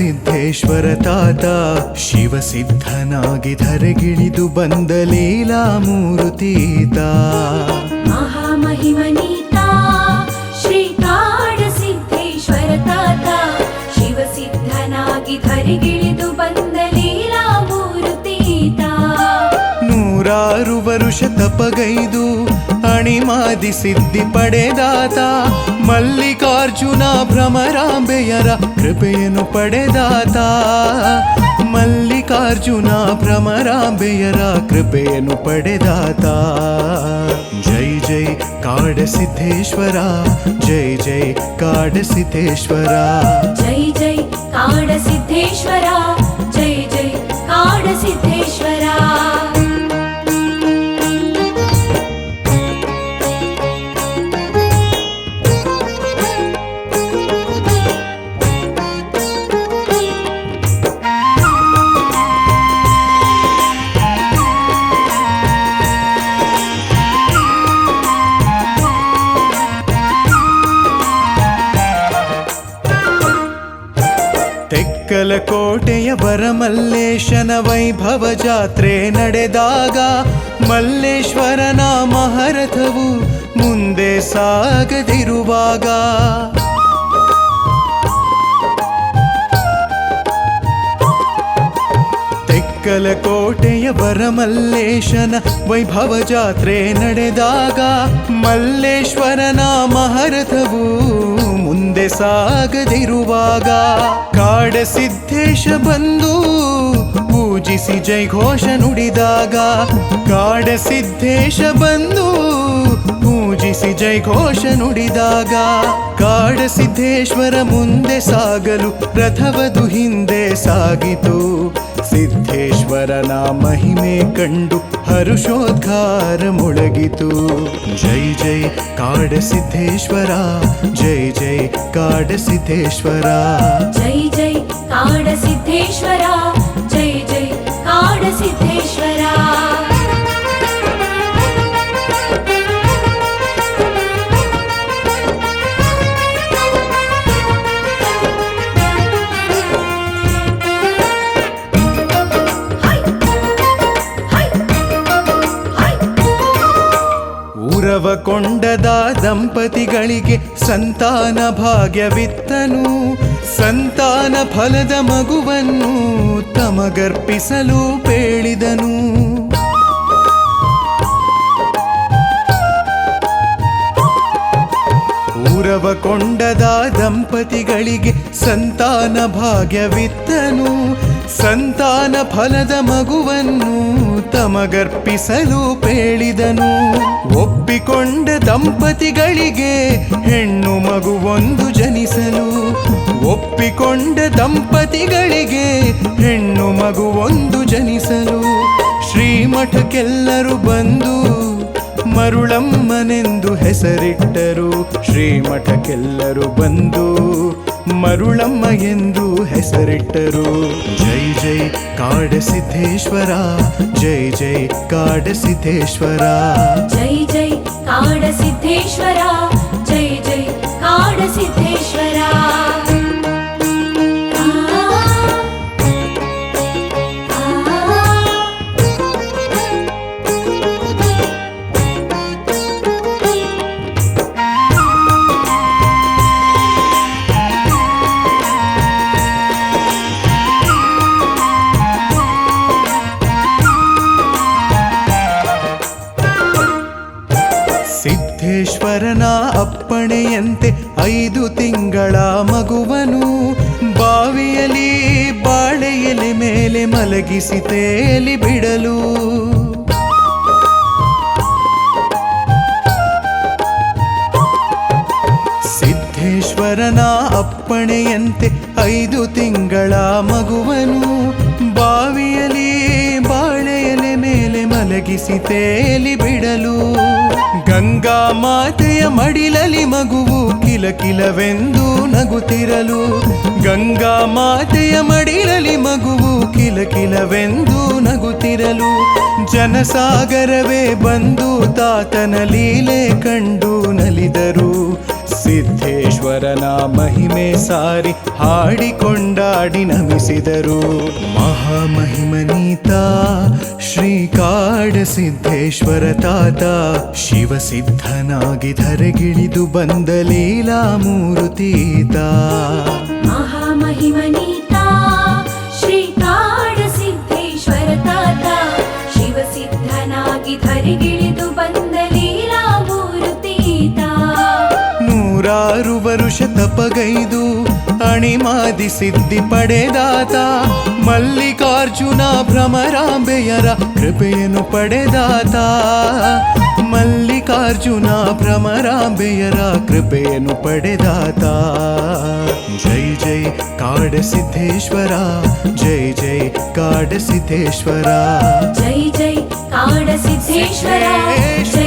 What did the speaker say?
ಶ್ರೀಕಾಡ ಸಿದ್ದೇಶ್ವರ ತಾತ ಶಿವಸಿದ್ಧನಾಗಿ ಧರೆಗಿಳಿದು ಬಂದ ಲೀಲಾ ಮೂರುತೀತ ಮಹಾಮಹಿಮನೀತಾ ಶ್ರೀಕಾಡ ಸಿದ್ದೇಶ್ವರ ತಾತ ಶಿವಸಿದ್ಧನಾಗಿ ಧರೆಗಿಳಿದು ಬಂದ ಲೀಲಾ ಮೂರುತೀತ ನೂರಾರು ವರುಷ ತಪಗೈದು మహిమాది సిద్ధి పడేదాత మల్లికార్జున భ్రమరాంబెయర కృపయను పడేదాత మల్లికార్జున భ్రమరాంబెయర కృపయను పడేదాత జై జై కాడ సిద్ధేశ్వర జై జై కాడ సిద్ధేశ్వర జై ಕೋಟೆಯ ಬರಮಲ್ಲೇಶನ ವೈಭವ ಜಾತ್ರೆ ನಡೆದಾಗ ಮಲ್ಲೇಶ್ವರನ ಮಹರಥವು ಮುಂದೆ ಸಾಗದಿರುವಾಗ ಕೋಟೆಯ ಬರಮಲ್ಲೇಶನ ವೈಭವ ಜಾತ್ರೆ ನಡೆದಾಗ ಮಲ್ಲೇಶ್ವರನ ಮಹರಥವು ಮುಂದೆ ಸಾಗದಿರುವಾಗ ಕಾಡ ಸಿದ್ದೇಶ ಬಂದು ಪೂಜಿಸಿ ಜೈಘೋಷ ನುಡಿದಾಗ ಕಾಡ ಸಿದ್ದೇಶ ಬಂದು ಪೂಜಿಸಿ ಜೈಘೋಷ ನುಡಿದಾಗ ಕಾಡ ಸಿದ್ದೇಶ್ವರ ಮುಂದೆ ಸಾಗಲು ರಥವದು ಹಿಂದೆ ಸಾಗಿತು. ಸಿದ್ದೇಶ್ವರನ ಮಹಿಮೆ ಕಂಡು ಹರುಷೋದ್ಗಾರ ಮುಳಗಿತು. ಜೈ ಜೈ ಕಾಡ ಸಿದ್ದೇಶ್ವರ ಜೈ ಜೈ ಕಾಡ ಸಿದ್ದೇಶ್ವರ ಜೈ ದಂಪತಿಗಳಿಗೆ ಸಂತಾನ ಭಾಗ್ಯವಿತ್ತನು. ಸಂತಾನ ಫಲದ ಮಗುವನ್ನು ತಮಗರ್ಪಿಸಲು ಪೇಳಿದನು. ಊರವ ಕೊಂಡದ ದಂಪತಿಗಳಿಗೆ ಸಂತಾನ ಭಾಗ್ಯವಿತ್ತನು. ಸಂತಾನ ಫಲದ ಮಗುವನ್ನು ತಮಗರ್ಪಿಸಲು ಪೇಳಿದನು. ಒಪ್ಪಿಕೊಂಡ ದಂಪತಿಗಳಿಗೆ ಹೆಣ್ಣು ಮಗುವೊಂದು ಜನಿಸಲು. ಒಪ್ಪಿಕೊಂಡ ದಂಪತಿಗಳಿಗೆ ಹೆಣ್ಣು ಮಗುವೊಂದು ಜನಿಸಲು. ಶ್ರೀಮಠಕ್ಕೆಲ್ಲರೂ ಬಂದು ಮರುಳಮ್ಮನೆಂದು ಹೆಸರಿಟ್ಟರು, ಶ್ರೀಮಠಕ್ಕೆಲ್ಲರೂ ಬಂದು ಮರುಳಮ್ಮ ಎಂದು ಹೆಸರಿಟ್ಟರು. ಜೈ ಜೈ ಕಾಡ ಸಿದ್ದೇಶ್ವರ ಜೈ ಜೈ ಕಾಡ ಸಿದ್ದೇಶ್ವರ ಜೈ ಜೈ ಕಾಡ ಸಿದ್ದೇಶ್ವರ ಜೈ ಜೈ ಕಾಡ ಅಪ್ಪಣೆಯಂತೆ ಐದು ತಿಂಗಳ ಮಗುವನು. ಬಾವಿಯಲಿ ಬಾಳೆ ಎಲೆ ಮೇಲೆ ಮಲಗಿಸಿ ತೇಲಿ ಬಿಡಲು. ಸಿದ್ದೇಶ್ವರನ ಅಪ್ಪಣೆಯಂತೆ ಐದು ತಿಂಗಳ ಮಗುವನು. ಬಾವಿಯಲಿ ಬಾಳೆ ಎಲೆ ಮೇಲೆ ಮಲಗಿಸಿ ತೇಲಿ ಬಿಡಲು. ಗಂಗಾ ಮಾತೆಯ ಮಡಿಲಲಿ ಮಗುವು ಕಿಲಕಿಲವೆಂದು ನಗುತ್ತಿರಲು. ಗಂಗಾ ಮಾತೆಯ ಮಡಿಲಲಿ ಮಗುವು ಕಿಲಕಿಲವೆಂದು ನಗುತ್ತಿರಲು. ಜನಸಾಗರವೇ ಬಂದು ತಾತನ ಲೀಲೆ ಕಂಡು ನಲಿದರು. ಸಿದ್ಧೇಶ್ವರನ ಮಹಿಮೆ ಸಾರಿ ಹಾಡಿಕೊಂಡಾಡಿ ನಮಿಸಿದರು. ಮಹಾಮಹಿಮನೀತ ಶ್ರೀಕಾಡ ಸಿದ್ಧೇಶ್ವರ ತಾತ ಶಿವಸಿದ್ಧನಾಗಿ ಧರೆಗಿಳಿದು ಬಂದ ಲೀಲಾ ಮೂರುತೀತ ಶ್ರೀ ಕಾಡ ಸಿದ್ಧೇಶ್ವರ ತಾತ ಶಿವಸಿದ್ಧನಾಗಿ ಧರೆಗಿಳಿದು ಬಂದ ಲೀಲಾ ಮೂರುತೀತ ನೂರಾರು ವರುಷ ತಪಗೈದು ಅಣಿಮಾದಿ ಸಿದ್ಧಿ ಪಡೆದಾತ ಮಲ್ಲಿಕಾರ್ಜುನ ಭ್ರಮರಾಂಬೆಯರ ಕೃಪೆಯನ್ನು ಪಡೆದಾತ ಮಲ್ಲಿಕಾರ್ಜುನ ಭ್ರಮರಾಂಬೆಯರ ಕೃಪೆಯನ್ನು ಪಡೆದಾತ ಜೈ ಜೈ ಕಾಡ ಸಿದ್ಧೇಶ್ವರ ಜೈ ಜೈ ಕಾಡ ಸಿದ್ಧೇಶ್ವರ ಜೈ ಜೈ ಕಾಡ ಸಿದ್ಧೇಶ್ವರ ಜೈ